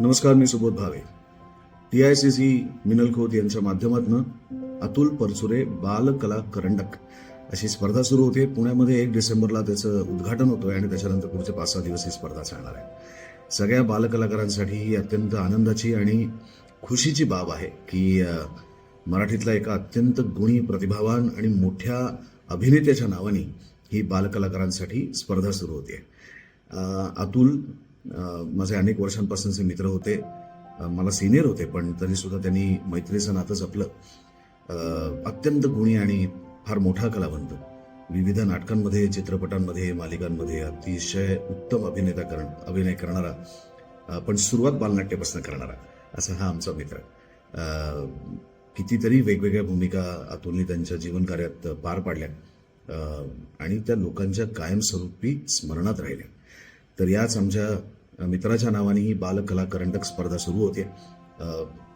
नमस्कार मी Subodh Bhave. T I C C Minal Khot यांच्या माध्यमातून अतुल परचुरे बालकला करंडक अशी स्पर्धा सुरू होते. पुण्यामध्ये एक डिसेंबरला त्याचं उद्घाटन होतोय आणि त्याच्यानंतर पुढचे पाच सहा दिवस ही स्पर्धा चालणार आहे. सगळ्या बालकलाकारांसाठी ही अत्यंत आनंदाची आणि खुशीची बाब आहे की मराठीतला एका अत्यंत गुणी प्रतिभावान आणि मोठ्या अभिनेत्याच्या नावाने ही बालकलाकारांसाठी स्पर्धा सुरू होते. अतुल माझे अनेक वर्षांपासूनचे मित्र होते. मला सिनियर होते पण तरीसुद्धा त्यांनी मैत्रीचं नातं जपलं. अत्यंत गुणी आणि फार मोठा कलावंत. विविध नाटकांमध्ये चित्रपटांमध्ये मालिकांमध्ये अतिशय उत्तम अभिनेता करण अभिनय करणारा पण सुरुवात बालनाट्यापासून करणारा असा हा आमचा मित्र. कितीतरी वेगवेगळ्या भूमिका अतुलने त्यांच्या जीवनकार्यात पार पाडल्या. आणि त्या लोकांच्या कायमस्वरूपी स्मरणात राहिल्या. तर याच आमच्या मित्राच्या नावाने ही बालकला करंडक स्पर्धा सुरू होते.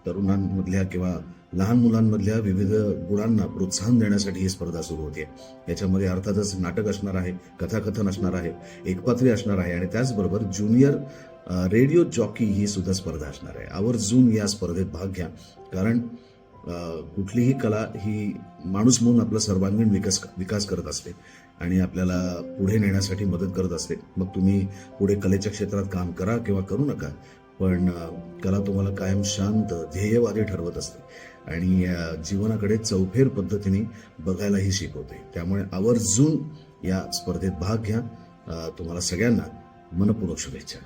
तरुणांमधल्या किंवा लहान मुलांमधल्या विविध गुणांना प्रोत्साहन देण्यासाठी ही स्पर्धा सुरू होते. याच्यामध्ये अर्थातच नाटक असणार आहे कथाकथन असणार आहे एकपात्री असणार आहे आणि त्याचबरोबर ज्युनियर रेडिओ जॉकी ही सुद्धा स्पर्धा असणार आहे. आवर्जून या स्पर्धेत भाग घ्या. कारण कुठलीही कला ही माणूस म्हणून आपला सर्वांगीण विकास विकास करत असते आणि आपल्याला पुढे नेण्यासाठी मदत करत असते. मग तुम्ही पुढे कलेच्या क्षेत्रात काम करा किंवा करू नका पण कला तुम्हाला कायम शांत ध्येयवादी ठरवत असते आणि जीवनाकडे चौफेर पद्धतीने बघायलाही शिकवते. त्यामुळे आवर्जून या स्पर्धेत भाग घ्या. तुम्हाला सगळ्यांना मनपूर्वक शुभेच्छा.